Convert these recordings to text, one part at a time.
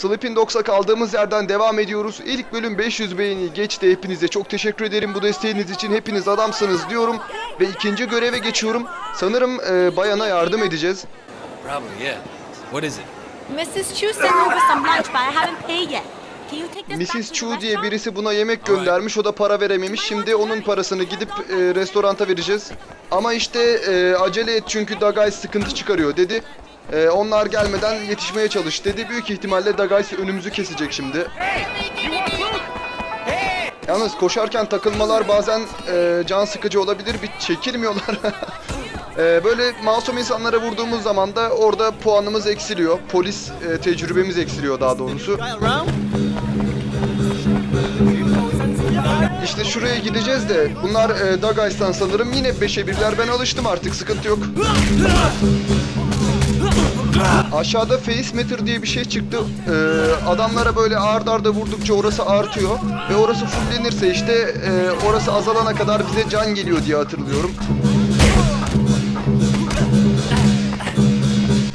Sleeping Dogs'a kaldığımız yerden devam ediyoruz. İlk bölüm 500 beğeni geçti. Hepinize çok teşekkür ederim bu desteğiniz için. Hepiniz adamsınız diyorum. Ve ikinci göreve geçiyorum. Sanırım e, bayana yardım edeceğiz. Probably, yeah. What is it? Mrs. Chu sent over some lunch, but I haven't paid yet. Can you take this back Mrs. Chu diye birisi buna yemek göndermiş. O da para verememiş. Şimdi onun parasını gidip e, restoranta vereceğiz. Ama işte e, acele et çünkü Dagay sıkıntı çıkarıyor dedi. E, onlar gelmeden yetişmeye çalış dedi. Büyük ihtimalle Dagay önümüzü kesecek şimdi. Yalnız koşarken takılmalar bazen e, can sıkıcı olabilir. Bir çekilmiyorlar. E, böyle masum insanlara vurduğumuz zaman da orada puanımız eksiliyor. Polis e, tecrübemiz eksiliyor daha doğrusu. İşte şuraya gideceğiz de bunlar e, Dagays'tan sanırım yine 5'e 1'ler ben alıştım artık sıkıntı yok. Aşağıda face meter diye bir şey çıktı. Ee, adamlara böyle ard arda vurdukça orası artıyor. Ve orası fullenirse işte e, orası azalana kadar bize can geliyor diye hatırlıyorum.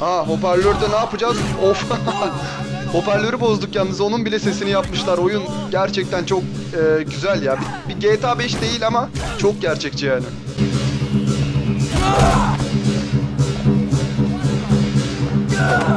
Aa hoparlörde ne yapacağız? Of. Hoparlörü bozduk yalnız onun bile sesini yapmışlar. Oyun gerçekten çok e, güzel ya. Bir, bir GTA 5 değil ama çok gerçekçi yani. Bu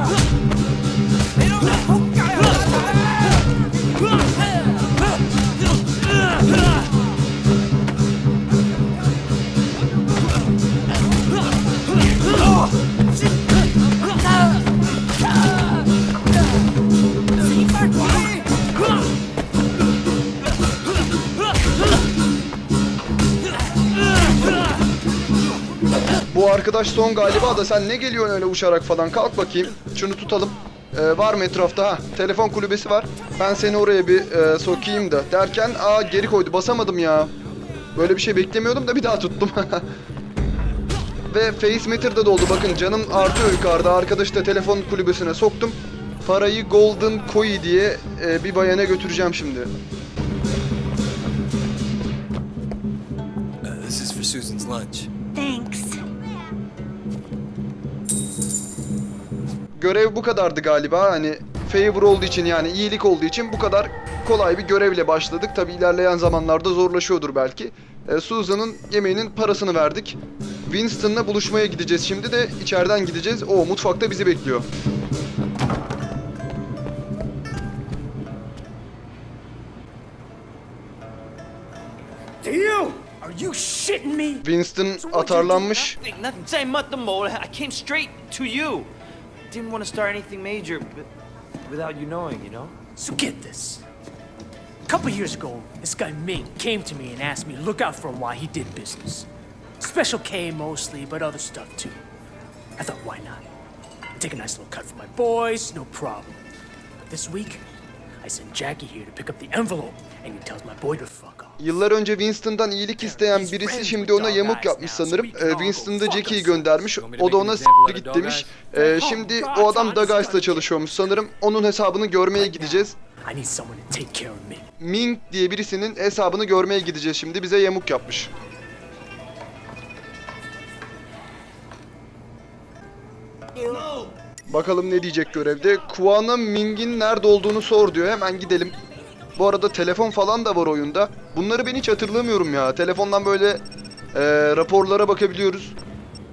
arkadaş son galiba da sen ne geliyorsun öyle uçarak falan kalk bakayım. Şunu tutalım. Ee, var mı etrafta? Ha, telefon kulübesi var. Ben seni oraya bir e, sokayım da derken aa geri koydu. Basamadım ya. Böyle bir şey beklemiyordum da bir daha tuttum. Ve face meter de doldu. Bakın canım artıyor yukarıda. Arkadaşı da telefon kulübesine soktum. Parayı Golden Koi diye e, bir bayana götüreceğim şimdi. Uh, this is for Susan's lunch. Thanks. Görev bu kadardı galiba. Hani favor olduğu için yani iyilik olduğu için bu kadar kolay bir görevle başladık. Tabi ilerleyen zamanlarda zorlaşıyordur belki. Ee, Susan'ın yemeğinin parasını verdik. Winston'la buluşmaya gideceğiz şimdi de içeriden gideceğiz. O mutfakta bizi bekliyor. You? Are you shitting me? Winston atarlanmış. Nothing, nothing. Say. I came straight to you. Didn't want to start anything major, but without you knowing, you know. So get this. A couple years ago, this guy Ming came to me and asked me to look out for him while he did business. Special K mostly, but other stuff too. I thought, why not? I take a nice little cut for my boys, no problem. But this week, I sent Jackie here to pick up the envelope, and he tells my boy to fuck off. Yıllar önce Winston'dan iyilik isteyen birisi şimdi ona yamuk yapmış sanırım. Ee, Winston da Jackie'yi göndermiş. O da ona s**t git demiş. Ee, şimdi o adam Dagays'la çalışıyormuş sanırım. Onun hesabını görmeye gideceğiz. Ming diye birisinin hesabını görmeye gideceğiz şimdi. Bize yamuk yapmış. Bakalım ne diyecek görevde. Kuana Ming'in nerede olduğunu sor diyor. Hemen gidelim. Bu arada telefon falan da var oyunda. Bunları ben hiç hatırlamıyorum ya. Telefondan böyle e, raporlara bakabiliyoruz.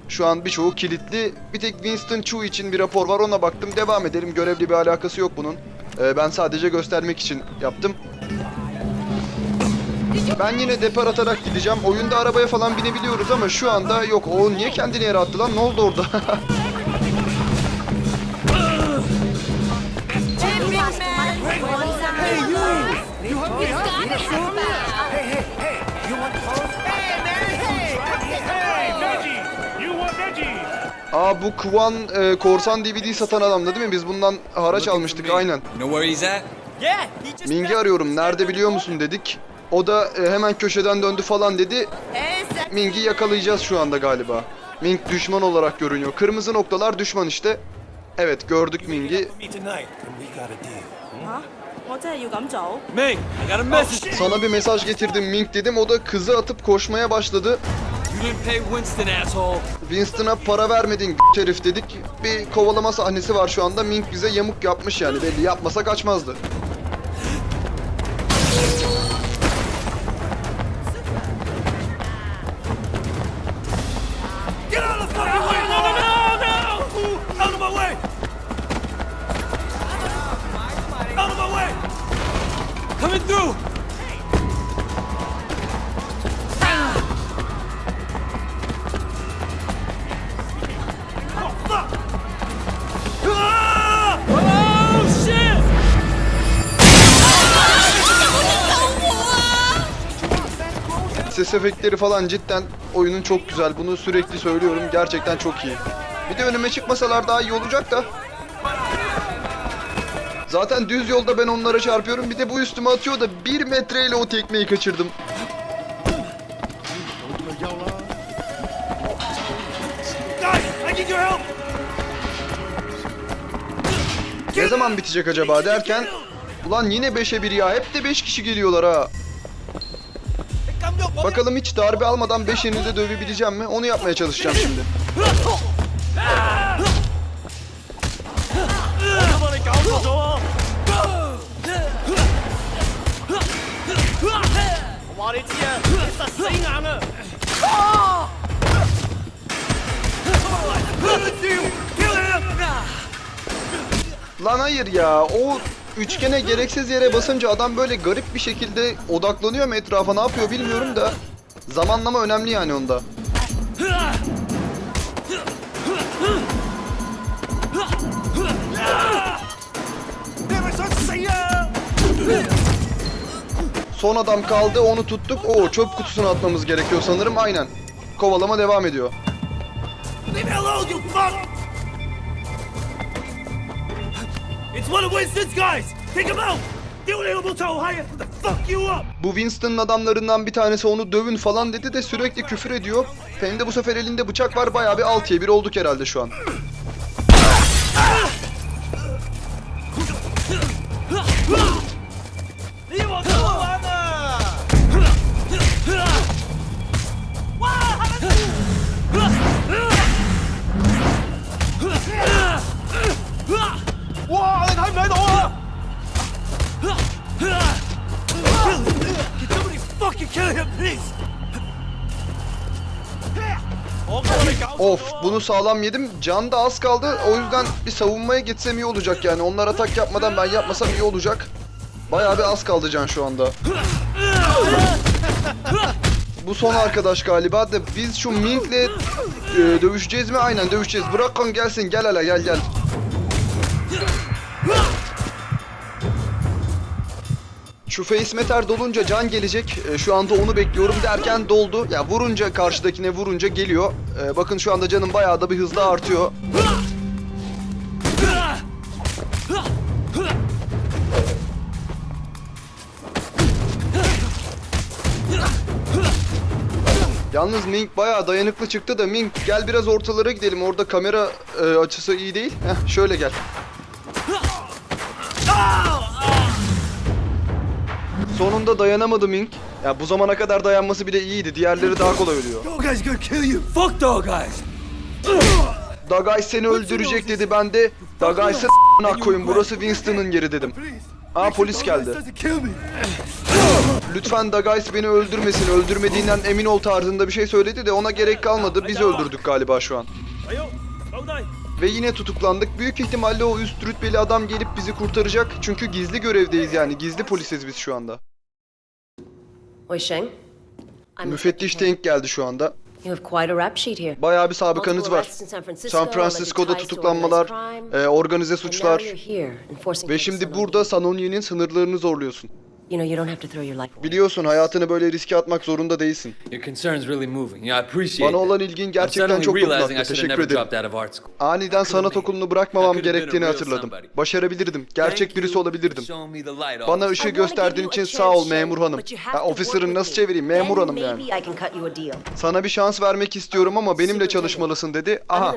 Şu an birçoğu kilitli. Bir tek Winston Chu için bir rapor var. Ona baktım. Devam edelim. Görevli bir alakası yok bunun. E, ben sadece göstermek için yaptım. Ben yine depar atarak gideceğim. Oyunda arabaya falan binebiliyoruz ama şu anda yok. O niye kendini yere attı lan? Ne oldu orada? it. Aa bu Kwan e, korsan DVD satan adamdı değil mi? Biz bundan haraç almıştık aynen. Know where he's at? Yeah. Ming'i arıyorum. Nerede biliyor musun dedik. O da e, hemen köşeden döndü falan dedi. Ming'i yakalayacağız şu anda galiba. Ming düşman olarak görünüyor. Kırmızı noktalar düşman işte. Evet gördük Ming'i. Me tonight, and we got a deal. 我真系要咁做。 Ming, I got a message. Sana bir mesaj getirdim Ming dedim. O da kızı atıp koşmaya başladı. You didn't pay Winston, asshole. Winston'a para vermedin g- herif dedik. Bir kovalama sahnesi var şu anda. Mink bize yamuk yapmış yani belli yapmasa kaçmazdı. Ses efektleri falan cidden oyunun çok güzel. Bunu sürekli söylüyorum. Gerçekten çok iyi. Bir de önüme çıkmasalar daha iyi olacak da. Zaten düz yolda ben onlara çarpıyorum. Bir de bu üstüme atıyor da bir metreyle o tekmeyi kaçırdım. Ne zaman bitecek acaba derken Ulan yine 5'e 1 ya. Hep de 5 kişi geliyorlar ha. Bakalım hiç darbe almadan 5 yenilde dövebileceğim mi? Onu yapmaya çalışacağım şimdi. Lan hayır ya. O üçgene gereksiz yere basınca adam böyle garip bir şekilde odaklanıyor mu etrafa ne yapıyor bilmiyorum da. Zamanlama önemli yani onda. Son adam kaldı onu tuttuk. Oo çöp kutusuna atmamız gerekiyor sanırım aynen. Kovalama devam ediyor. Leave me alone, you fuck! It's one of Winston's guys! Take him out! Bu Winston'ın adamlarından bir tanesi onu dövün falan dedi de sürekli küfür ediyor. Hem de bu sefer elinde bıçak var bayağı bir 6'ya 1 olduk herhalde şu an. Bunu sağlam yedim. Can da az kaldı. O yüzden bir savunmaya geçsem iyi olacak yani. Onlar atak yapmadan ben yapmasam iyi olacak. Bayağı bir az kaldı can şu anda. Bu son arkadaş galiba da biz şu Mink'le e, dövüşeceğiz mi? Aynen dövüşeceğiz. Bırak onu gelsin. Gel hele gel gel. Şu face meter dolunca can gelecek. E, şu anda onu bekliyorum derken doldu. Ya vurunca karşıdakine vurunca geliyor. E, bakın şu anda canım bayağı da bir hızla artıyor. Yalnız Mink bayağı dayanıklı çıktı da Mink gel biraz ortalara gidelim. Orada kamera e, açısı iyi değil. Heh, şöyle gel. Sonunda dayanamadı Mink. Ya bu zamana kadar dayanması bile iyiydi. Diğerleri daha kolay ölüyor. Dog guy's gonna kill you! Fuck dog guys! Dagay seni öldürecek dedi. Ben de Dagay sen koyun. Burası Winston'ın yeri dedim. Aa polis geldi. Lütfen Dagays beni öldürmesin. Öldürmediğinden emin ol tarzında bir şey söyledi de ona gerek kalmadı. Biz öldürdük galiba şu an. Ve yine tutuklandık. Büyük ihtimalle o üst rütbeli adam gelip bizi kurtaracak. Çünkü gizli görevdeyiz yani. Gizli polisiz biz şu anda. Müfettiş Tank geldi şu anda. Bayağı bir sabıkanız var. San Francisco, San Francisco'da tutuklanmalar, e, organize suçlar ve şimdi burada Sanoni'nin sınırlarını zorluyorsun. You know, you don't have to throw your life away. Biliyorsun hayatını böyle riske atmak zorunda değilsin. Your concern's really moving. Yeah, I appreciate Bana olan ilgin gerçekten çok dokunaklı. Teşekkür ederim. Aniden sanat okulunu bırakmamam gerektiğini hatırladım. Başarabilirdim. Gerçek birisi olabilirdim. Bana ışığı gösterdiğin için sağ ol memur hanım. Ha, with nasıl çevireyim? Memur hanım yani. Sana bir şans vermek istiyorum ama benimle çalışmalısın dedi. Aha.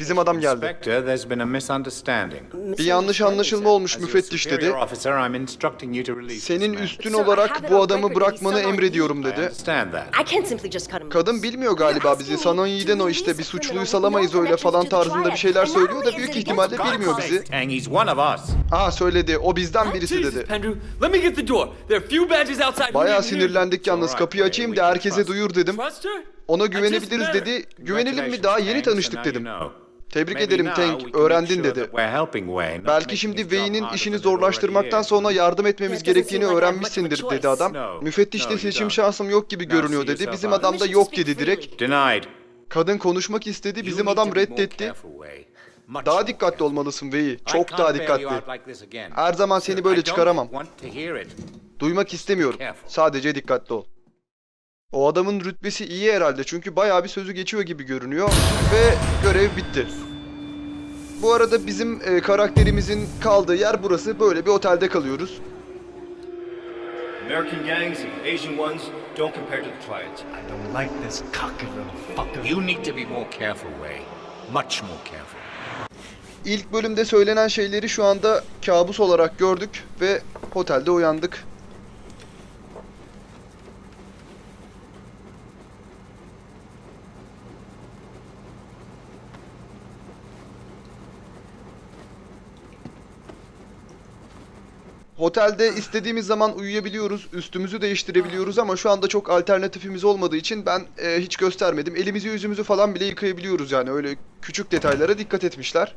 Bizim adam geldi. Inspector, there's been a misunderstanding. Bir yanlış anlaşılma olmuş müfettiş dedi. superior senin üstün olarak bu adamı bırakmanı emrediyorum dedi. Kadın bilmiyor galiba bizi. Sanonyi'den o işte bir suçluyu salamayız öyle falan tarzında bir şeyler söylüyor da büyük ihtimalle bilmiyor bizi. Aha söyledi. O bizden birisi dedi. Bayağı sinirlendik yalnız. Kapıyı açayım da herkese duyur dedim. Ona güvenebiliriz dedi. Güvenelim mi? Daha yeni tanıştık dedim. Tebrik ederim Tank. Öğrendin dedi. Belki şimdi Wayne'in işini zorlaştırmaktan sonra yardım etmemiz gerektiğini öğrenmişsindir dedi adam. No, you seçim şansım yok gibi görünüyor dedi. Bizim adam da yok dedi direkt. Kadın konuşmak istedi. Bizim adam reddetti. Daha dikkatli olmalısın Veyi. Çok daha dikkatli. Her zaman seni böyle çıkaramam. Duymak istemiyorum. Sadece dikkatli ol. O adamın rütbesi iyi herhalde çünkü bayağı bir sözü geçiyor gibi görünüyor ve görev bitti. Bu arada bizim e, karakterimizin kaldığı yer burası. Böyle bir otelde kalıyoruz. American gangs and Asian ones don't compare to the triads. I don't like this cocky little fucker. You need to be more careful, Way. Much more careful. İlk bölümde söylenen şeyleri şu anda kabus olarak gördük ve otelde uyandık. Otelde istediğimiz zaman uyuyabiliyoruz, üstümüzü değiştirebiliyoruz ama şu anda çok alternatifimiz olmadığı için ben e, hiç göstermedim. Elimizi yüzümüzü falan bile yıkayabiliyoruz yani öyle küçük detaylara dikkat etmişler.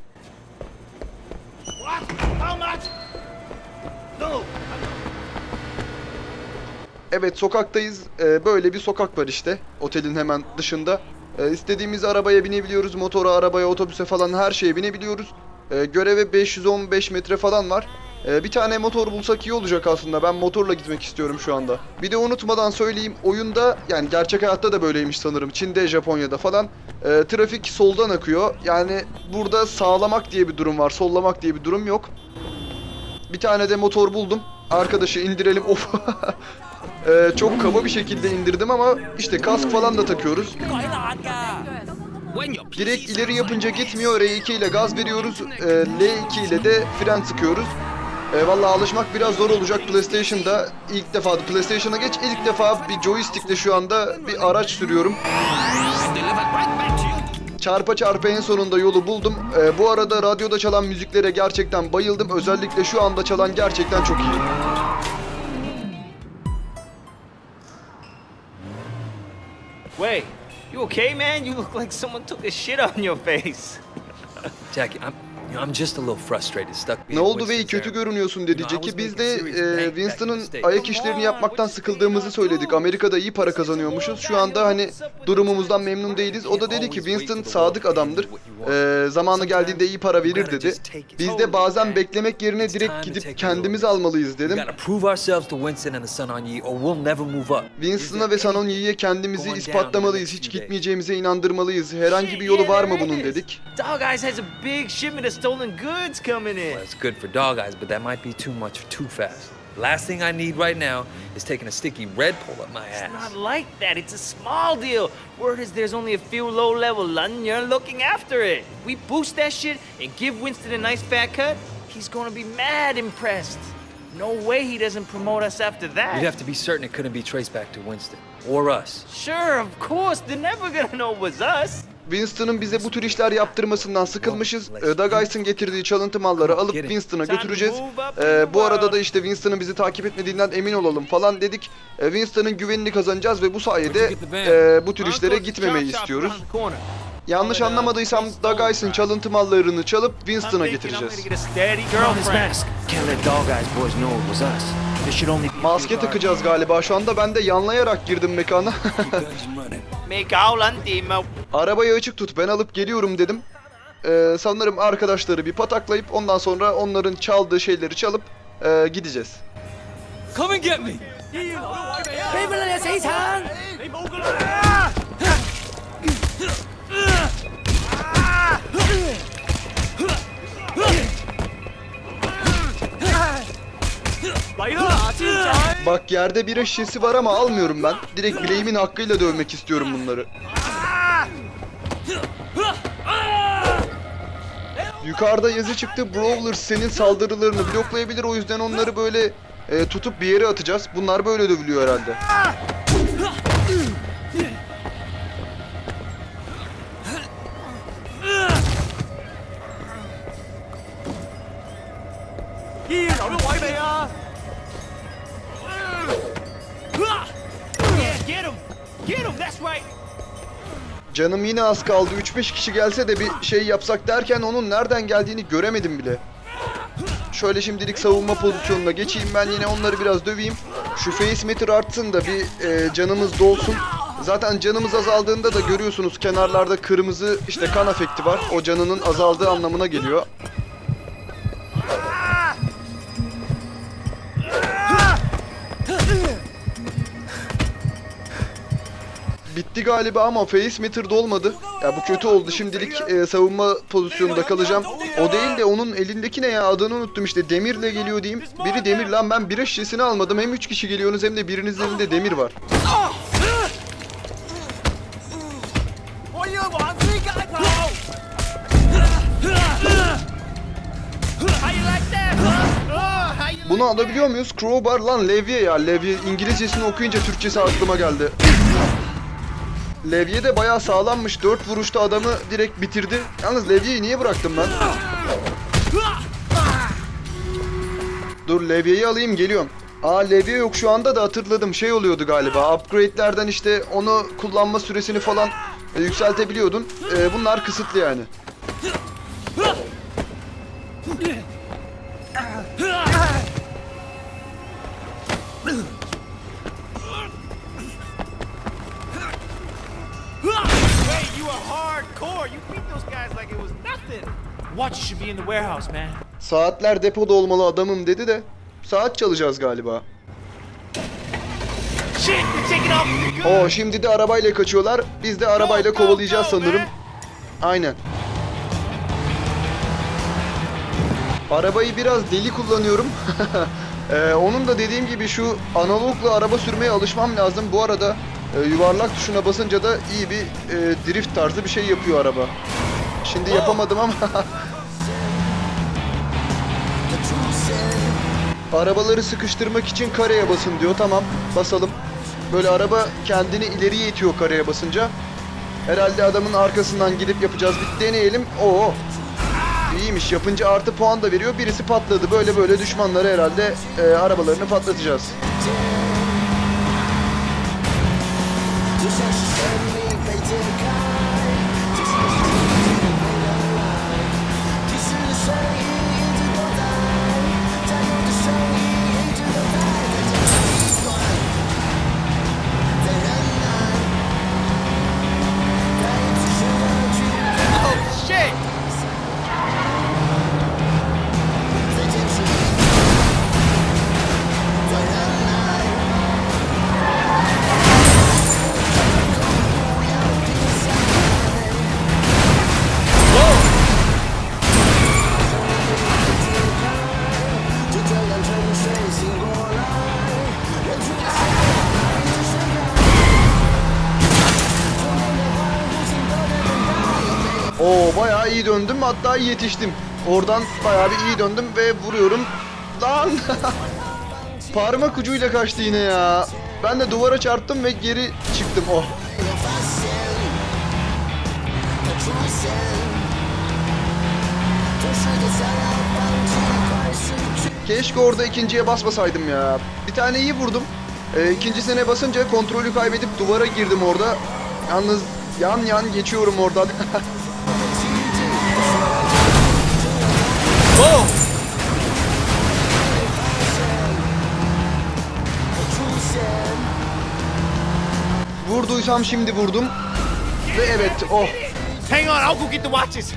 Evet sokaktayız. Ee, böyle bir sokak var işte. Otelin hemen dışında. Ee, istediğimiz arabaya binebiliyoruz. Motora, arabaya, otobüse falan her şeye binebiliyoruz. Ee, göreve 515 metre falan var. Ee, bir tane motor bulsak iyi olacak aslında. Ben motorla gitmek istiyorum şu anda. Bir de unutmadan söyleyeyim. Oyunda yani gerçek hayatta da böyleymiş sanırım. Çin'de, Japonya'da falan. Ee, trafik soldan akıyor. Yani burada sağlamak diye bir durum var. Sollamak diye bir durum yok. Bir tane de motor buldum. Arkadaşı indirelim. Of. Ee, çok kaba bir şekilde indirdim ama işte kask falan da takıyoruz. Direkt ileri yapınca gitmiyor. R2 ile gaz veriyoruz. Ee, L2 ile de fren sıkıyoruz. Ee, Valla alışmak biraz zor olacak PlayStation'da. ilk defa PlayStation'a geç. ilk defa bir joystickle şu anda bir araç sürüyorum. Çarpa çarpa en sonunda yolu buldum. Ee, bu arada radyoda çalan müziklere gerçekten bayıldım. Özellikle şu anda çalan gerçekten çok iyi. Wait, you okay, man? You look like someone took a shit on your face. Jackie, I'm, I'm just a little frustrated, stuck being Ne oldu Bey kötü görünüyorsun dedi. Jackie biz de e, Winston'ın ayak işlerini yapmaktan sıkıldığımızı söyledik. Amerika'da iyi para kazanıyormuşuz. Şu anda hani durumumuzdan memnun değiliz. O da dedi ki Winston sadık adamdır. E, zamanı geldiğinde iyi para verir dedi. Biz de bazen beklemek yerine direkt gidip kendimiz almalıyız We dedim. gotta prove ourselves to Winston and the Sun on Yi, or we'll never move up. Winston'a ve Sanonyi'ye kendimizi ispatlamalıyız. Hiç gitmeyeceğimize inandırmalıyız. Herhangi bir yolu var mı bunun dedik. Dog Eyes has a big shipment of stolen goods coming in. Well, it's good for dog eyes, but that might be too much too fast. Last thing I need right now is taking a sticky red pull up my ass. It's not like that. It's a small deal. Word is there's only a few low-level Londoners looking after it. We boost that shit and give Winston a nice fat cut. He's gonna be mad impressed. No way he doesn't promote us after that. You'd have to be certain it couldn't be traced back to Winston or us. Sure, of course. They're never gonna know it was us. Winston'ın bize bu tür işler yaptırmasından sıkılmışız. Ice'ın getirdiği çalıntı malları alıp Winston'a götüreceğiz. Ee, bu arada da işte Winston'ın bizi takip etmediğinden emin olalım falan dedik. Ee, Winston'ın güvenini kazanacağız ve bu sayede e, bu tür işlere gitmemeyi istiyoruz. Yanlış anlamadıysam Ice'ın çalıntı mallarını çalıp Winston'a getireceğiz. Only Maske takacağız galiba şu anda. Ben de yanlayarak girdim mekana. Arabayı açık tut ben alıp geliyorum dedim. Ee, sanırım arkadaşları bir pataklayıp ondan sonra onların çaldığı şeyleri çalıp e, gideceğiz. Come and get me! Bak yerde bira şişesi var ama almıyorum ben. Direkt bileğimin hakkıyla dövmek istiyorum bunları. Yukarıda yazı çıktı. Brawler senin saldırılarını bloklayabilir. O yüzden onları böyle e, tutup bir yere atacağız. Bunlar böyle dövülüyor herhalde. Canım yine az kaldı. 3-5 kişi gelse de bir şey yapsak derken onun nereden geldiğini göremedim bile. Şöyle şimdilik savunma pozisyonuna geçeyim ben yine onları biraz döveyim. Şu face meter artsın da bir e, canımız dolsun. Zaten canımız azaldığında da görüyorsunuz kenarlarda kırmızı işte kan afekti var. O canının azaldığı anlamına geliyor. Bitti galiba ama face meter dolmadı. Ya bu kötü oldu. Şimdilik e, savunma pozisyonunda kalacağım. O değil de onun elindeki ne ya adını unuttum işte demirle geliyor diyeyim. Biri demir lan ben bira şişesini almadım. Hem 3 kişi geliyorsunuz hem de birinizin elinde demir var. Bunu alabiliyor muyuz? Crowbar lan levye ya. Levye İngilizcesini okuyunca Türkçesi aklıma geldi. Levye de bayağı sağlammış. 4 vuruşta adamı direkt bitirdi. Yalnız levyeyi niye bıraktım ben? Dur levyeyi alayım geliyorum. Aa levye yok şu anda da hatırladım. Şey oluyordu galiba. Upgrade'lerden işte onu kullanma süresini falan e, yükseltebiliyordun. E, bunlar kısıtlı yani. You are hardcore. You beat those guys like it was nothing. Watch should be in the warehouse, man. Saatler depoda olmalı adamım dedi de saat çalacağız galiba. Oo şimdi de arabayla kaçıyorlar. Biz de arabayla kovalayacağız sanırım. Aynen. Arabayı biraz deli kullanıyorum. Ee, onun da dediğim gibi şu analogla araba sürmeye alışmam lazım. Bu arada e, yuvarlak tuşuna basınca da iyi bir e, drift tarzı bir şey yapıyor araba. Şimdi yapamadım ama. Arabaları sıkıştırmak için kareye basın diyor. Tamam basalım. Böyle araba kendini ileriye itiyor kareye basınca. Herhalde adamın arkasından gidip yapacağız. Bir deneyelim. Oo. İyiymiş. Yapınca artı puan da veriyor. Birisi patladı. Böyle böyle düşmanları herhalde e, arabalarını patlatacağız. such as me, they didn't döndüm. Hatta yetiştim. Oradan bayağı bir iyi döndüm ve vuruyorum. Lan! Parmak ucuyla kaçtı yine ya. Ben de duvara çarptım ve geri çıktım. Oh. Keşke orada ikinciye basmasaydım ya. Bir tane iyi vurdum. Ee, ikincisine basınca kontrolü kaybedip duvara girdim orada. Yalnız yan yan geçiyorum oradan. Vurduysam şimdi vurdum. Ve evet oh. Hang on, I'll go get the watches.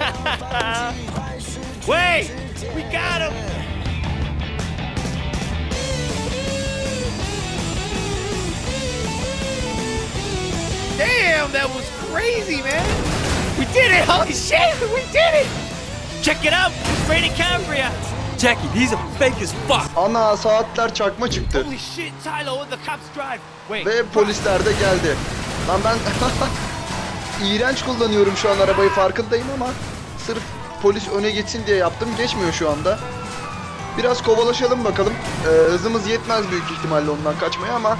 Wait, we got him. Damn, that was crazy, man. We did it! Holy shit, we did it! Check it out, it's raining Cambria. Jackie, these are fake as fuck. Ana saatler çakma çıktı. Holy shit, Tyler, the cops drive. Wait, Ve polisler de geldi. Lan ben iğrenç kullanıyorum şu an arabayı farkındayım ama sırf polis öne geçsin diye yaptım. Geçmiyor şu anda. Biraz kovalaşalım bakalım. Ee, hızımız yetmez büyük ihtimalle ondan kaçmaya ama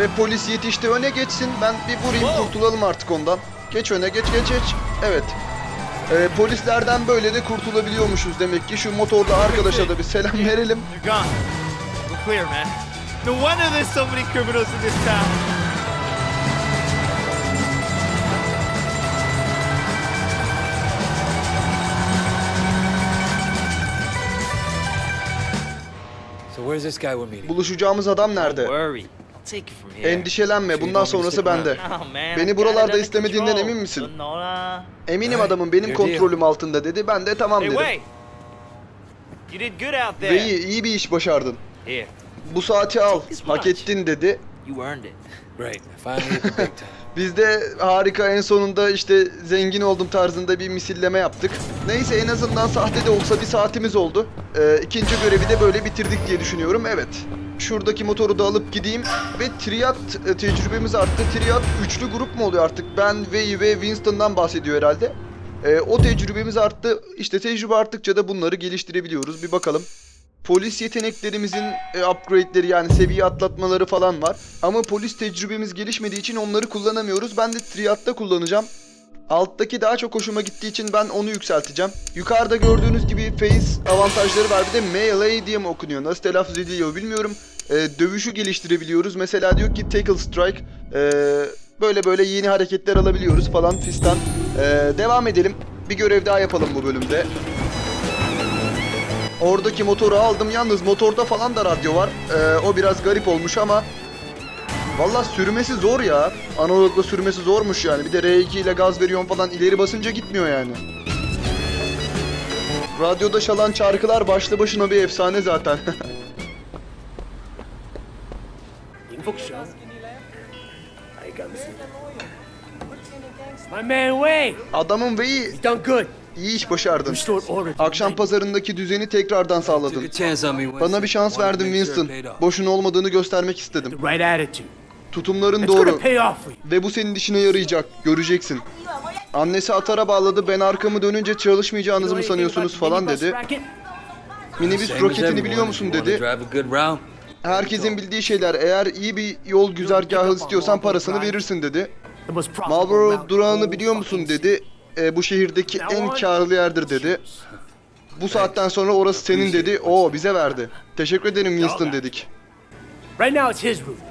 ve polis yetişti öne geçsin. Ben bir vurayım kurtulalım artık ondan. Geç öne geç geç geç. Evet. Ee, polislerden böyle de kurtulabiliyormuşuz demek ki. Şu motorlu arkadaşa da bir selam verelim. They're gone. We're clear, man. No wonder there's so many criminals in this town. So where's this guy we're meeting? Buluşacağımız adam Don't nerede? Take from here. Endişelenme. Bundan sonrası bende. Beni buralarda istemediğinden emin misin? Eminim adamın benim kontrolüm altında dedi. Ben de tamam dedim. Ve there. iyi, iyi bir iş başardın. Bu saati al. Hak ettin dedi. Biz de harika en sonunda işte zengin oldum tarzında bir misilleme yaptık. Neyse en azından sahte de olsa bir saatimiz oldu. Ee, ikinci görevi de böyle bitirdik diye düşünüyorum. Evet. Şuradaki motoru da alıp gideyim. Ve Triad e, tecrübemiz arttı. Triad üçlü grup mu oluyor artık? Ben, Vey ve Winston'dan bahsediyor herhalde. Ee, o tecrübemiz arttı. İşte tecrübe arttıkça da bunları geliştirebiliyoruz. Bir bakalım. Polis yeteneklerimizin e, upgrade'leri yani seviye atlatmaları falan var. Ama polis tecrübemiz gelişmediği için onları kullanamıyoruz. Ben de Triad'da kullanacağım. Alttaki daha çok hoşuma gittiği için ben onu yükselteceğim. Yukarıda gördüğünüz gibi face avantajları var. Bir de melee diye mi okunuyor? Nasıl telaffuz ediliyor bilmiyorum. E, dövüşü geliştirebiliyoruz. Mesela diyor ki tackle strike. E, böyle böyle yeni hareketler alabiliyoruz falan fistan. E, devam edelim. Bir görev daha yapalım bu bölümde. Oradaki motoru aldım. Yalnız motorda falan da radyo var. Ee, o biraz garip olmuş ama Valla sürmesi zor ya. Analogla sürmesi zormuş yani. Bir de R2 ile gaz veriyorsun falan ileri basınca gitmiyor yani. Radyoda çalan şarkılar başlı başına bir efsane zaten. My man Wayne, Adamın done good. iyi iş başardın. Restored order. to Akşam pazarındaki düzeni tekrardan Took a sağladın. chance on me, Winston. Bana bir şans verdin Winston. Boşuna olmadığını göstermek istedim. the right attitude. Tutumların doğru. Ve bu senin işine yarayacak. Göreceksin. Annesi atara bağladı. Ben arkamı dönünce çalışmayacağınızı mı sanıyorsunuz falan dedi. Minibüs roketini biliyor musun dedi. Herkesin bildiği şeyler. Eğer iyi bir yol güzergahı istiyorsan parasını verirsin dedi. Marlboro durağını biliyor musun dedi. E, bu şehirdeki en karlı yerdir dedi. Bu saatten sonra orası senin dedi. O bize verdi. Teşekkür ederim Winston dedik. Right now it's his route.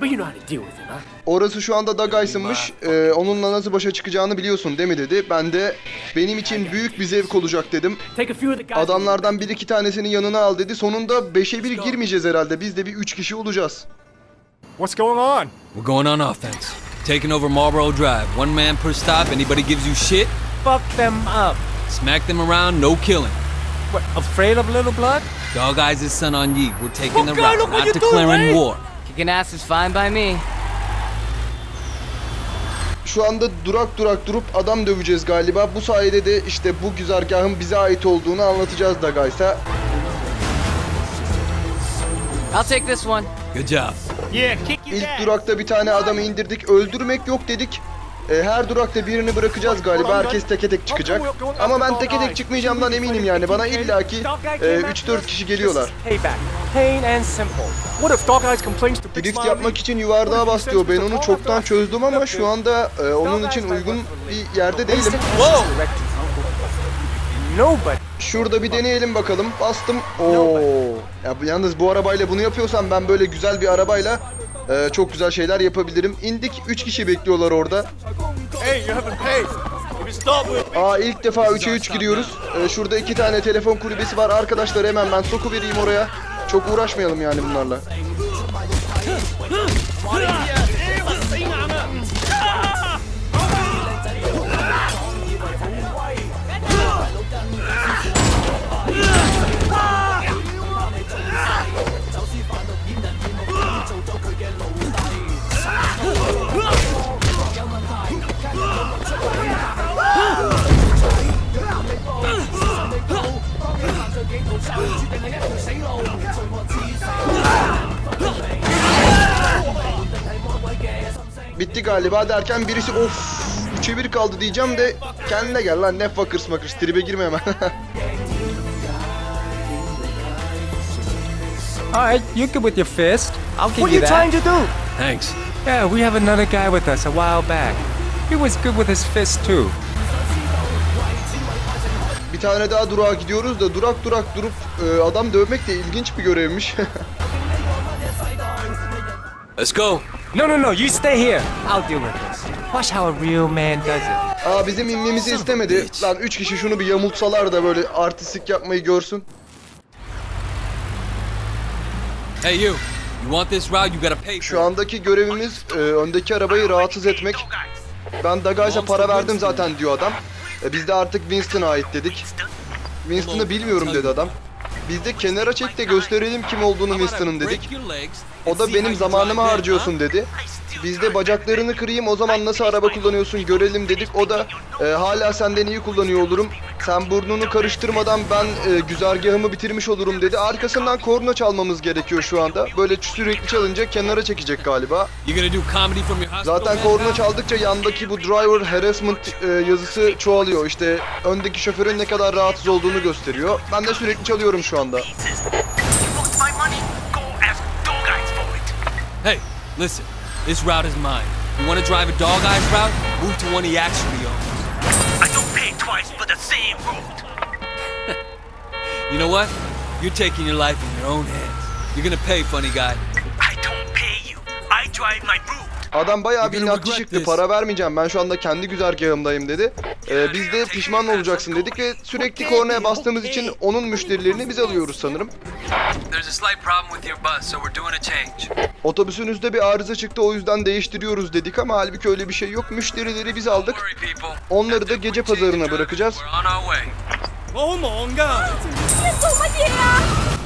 But you know how to deal with it, huh? Orası şu anda Dagays'ınmış. Ee, onunla nasıl başa çıkacağını biliyorsun değil mi dedi. Ben de benim için büyük bir zevk olacak dedim. Take a few of the guys. Adamlardan bir iki tanesini yanına al dedi. Sonunda beşe bir girmeyeceğiz herhalde. Biz de bir üç kişi olacağız. What's going on? We're going on offense. Taking over Marlboro Drive. One man per stop. Anybody gives you shit, Fuck them up. smack them around, no killing. What, afraid of little blood? Dog eyes is son on ye. We're taking the Okay, route, look what not you're doing, declaring war. Kicking ass is fine by me. Şu anda durak durak durup adam döveceğiz galiba. Bu sayede de işte bu güzergahın bize ait olduğunu anlatacağız Dagays'a. I'll take this one. Good job. Yeah, kick your İlk durakta bir tane adamı indirdik. Öldürmek yok dedik. Ee, her durakta birini bırakacağız galiba. Herkes teke tek çıkacak. Ama ben teke tek çıkmayacağımdan eminim yani. Bana illaki e, 3-4 kişi geliyorlar. Drift yapmak için yuvarlığa bas diyor. Ben onu çoktan çözdüm ama şu anda e, onun için uygun bir yerde değilim. Şurada bir deneyelim bakalım. Bastım. Oo. Ya yalnız bu arabayla bunu yapıyorsam ben böyle güzel bir arabayla e, çok güzel şeyler yapabilirim. İndik 3 kişi bekliyorlar orada. Hey, you haven't paid. Aa ilk defa 3'e 3 giriyoruz. E, şurada iki tane telefon kulübesi var. Arkadaşlar hemen ben soku vereyim oraya. Çok uğraşmayalım yani bunlarla. Bitti galiba derken birisi of 3'e 1 kaldı diyeceğim de kendine gel lan ne fakırs makırs tribe girme hemen. Alright, you good with your fist. I'll give What are you you that. trying to do? Thanks. Yeah, we have another guy with us a while back. He was good with his fist too. bir tane daha durağa gidiyoruz da durak durak durup e, adam dövmek de ilginç bir görevmiş. Let's go. No, no, no, you stay here. I'll deal with this. Watch how a real man does it. Aa bizim inmemizi istemedi. Lan 3 kişi şunu bir yamultsalar da böyle artistik yapmayı görsün. Hey, you. You want this route? You gotta pay for Şu andaki görevimiz e, öndeki arabayı rahatsız etmek. Ben Dagays'a para verdim zaten diyor adam. E, biz de artık Winston'a ait dedik. Winston'ı bilmiyorum dedi adam. Biz de kenara çek de gösterelim kim olduğunu Winston'ın dedik. O da benim zamanımı harcıyorsun dedi. Biz de bacaklarını kırayım o zaman nasıl araba kullanıyorsun görelim dedik. O da e, hala senden iyi kullanıyor olurum. Sen burnunu karıştırmadan ben e, güzergahımı bitirmiş olurum dedi. Arkasından korna çalmamız gerekiyor şu anda. Böyle sürekli çalınca kenara çekecek galiba. Zaten korna çaldıkça yandaki bu driver harassment e, yazısı çoğalıyor. İşte öndeki şoförün ne kadar rahatsız olduğunu gösteriyor. Ben de sürekli çalıyorum şu anda. Hey, listen. This route is mine. You wanna drive a dog eyes route? Move to one he actually owns. I don't pay twice for the same road. You know what? You're taking your life in your own hands. You're gonna pay, funny guy. I don't pay you. I drive my route. Adam bayağı regret çıktı. Para vermeyeceğim. Ben şu anda kendi güzergahımdayım dedi. Ee, biz de pişman olacaksın dedik ve sürekli kornaya bastığımız için onun müşterilerini biz alıyoruz sanırım. Otobüsünüzde bir arıza çıktı o yüzden değiştiriyoruz dedik ama halbuki öyle bir şey yok. Müşterileri biz aldık. Onları da gece pazarına bırakacağız. We're our way.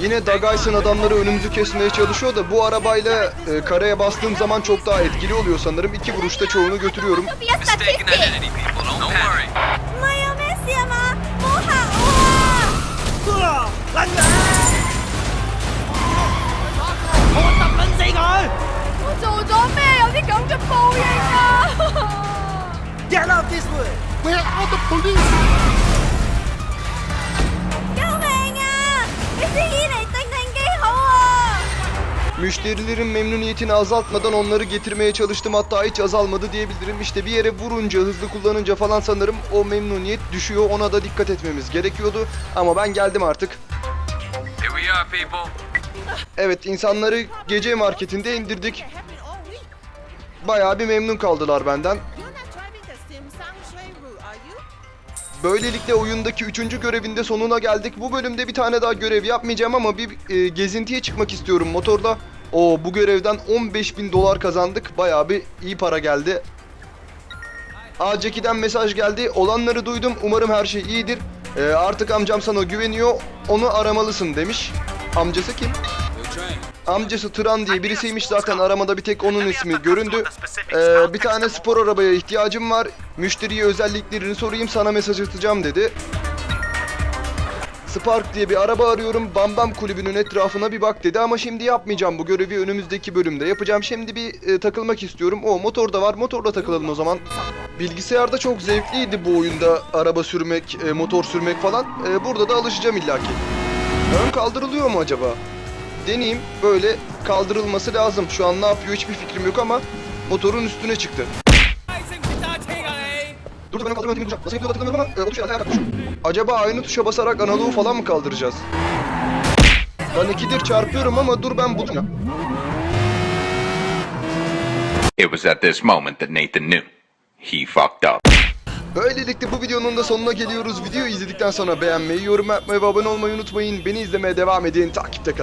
Yine Dagays'ın adamları önümüzü kesmeye çalışıyor da bu arabayla e, karaya bastığım zaman çok daha etkili oluyor sanırım. İki vuruşta çoğunu götürüyorum. Be a Mistaken statistic. identity, people. Müşterilerin memnuniyetini azaltmadan onları getirmeye çalıştım hatta hiç azalmadı diyebilirim. İşte bir yere vurunca, hızlı kullanınca falan sanırım o memnuniyet düşüyor. Ona da dikkat etmemiz gerekiyordu. Ama ben geldim artık. Evet insanları gece marketinde indirdik. Bayağı bir memnun kaldılar benden. Böylelikle oyundaki üçüncü görevin de sonuna geldik. Bu bölümde bir tane daha görev yapmayacağım ama bir e, gezintiye çıkmak istiyorum motorla. O bu görevden 15 bin dolar kazandık. Bayağı bir iyi para geldi. Aa Jackie'den mesaj geldi. Olanları duydum. Umarım her şey iyidir. E, artık amcam sana güveniyor. Onu aramalısın demiş. Amcası kim? Amcası Turan diye birisiymiş zaten aramada bir tek onun ismi göründü. Ee, bir tane spor arabaya ihtiyacım var. Müşteriye özelliklerini sorayım sana mesaj atacağım dedi. Spark diye bir araba arıyorum. Bam Bam kulübünün etrafına bir bak dedi ama şimdi yapmayacağım bu görevi önümüzdeki bölümde yapacağım. Şimdi bir e, takılmak istiyorum. O motor da var. Motorla takılalım o zaman. Bilgisayarda çok zevkliydi bu oyunda araba sürmek, e, motor sürmek falan. E, burada da alışacağım illaki. Ön kaldırılıyor mu acaba? Deneyeyim. Böyle kaldırılması lazım. Şu an ne yapıyor hiçbir fikrim yok ama motorun üstüne çıktı. Dur dur ben kaldırmıyorum. Nasıl yapıyor hatırlamıyorum ama e, o tuşa ayağa kalkmışım. Acaba aynı tuşa basarak analoğu falan mı kaldıracağız? Ben ikidir çarpıyorum ama dur ben bu... It was at this moment that Nathan knew. He fucked up. Böylelikle bu videonun da sonuna geliyoruz. Videoyu izledikten sonra beğenmeyi, yorum yapmayı ve abone olmayı unutmayın. Beni izlemeye devam edin. Takipte kalın.